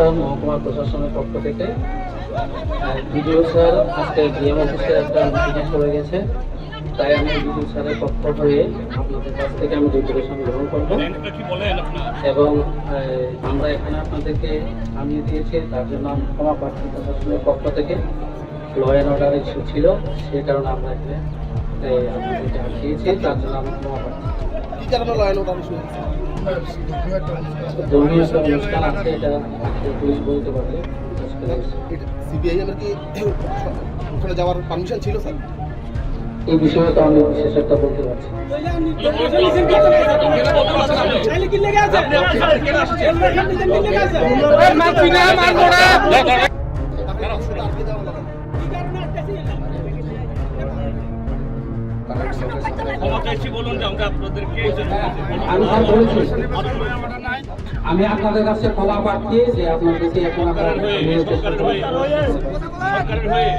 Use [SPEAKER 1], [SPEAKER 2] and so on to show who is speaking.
[SPEAKER 1] গুলিস্তান মহকুমা প্রশাসনের পক্ষ থেকে। বিডিও স্যার, আজকে ডিএম অফিসে একটা মিটিংয়ে চলে গেছে। তাই আমি বিডিও স্যারের পক্ষ হয়ে আপনাদের কাছ থেকে আমি ডেপুটেশন গ্রহণ করব। এবং আমরা এখানে আপনাদেরকে থামিয়ে দিয়েছি, তার জন্য ক্ষমা প্রার্থী প্রশাসনের পক্ষ থেকে ল অ্যান্ড অর্ডার ইস্যু ছিল, সেই কারণে আমরা এখানে আপনাদেরকে আটকিয়েছি তার জন্য আমি ক্ষমা প্রার্থী
[SPEAKER 2] কি কারণে লয়ন ওটা আমি শুনেছি। সিবিআই এর কি ওখানে যাওয়ার পারমিশন ছিল স্যার?
[SPEAKER 1] এই বিষয়ে তো আমি বিশেষ একটা বলতে পারছি না।
[SPEAKER 3] চাইছি বলুন যে আমরা আপনাদেরকে
[SPEAKER 1] আমি বলছি আমি আপনাদের কাছে ক্ষমা প্রার্থী যে আপনাদেরকে এখন আপনারা
[SPEAKER 3] সরকারের হয়ে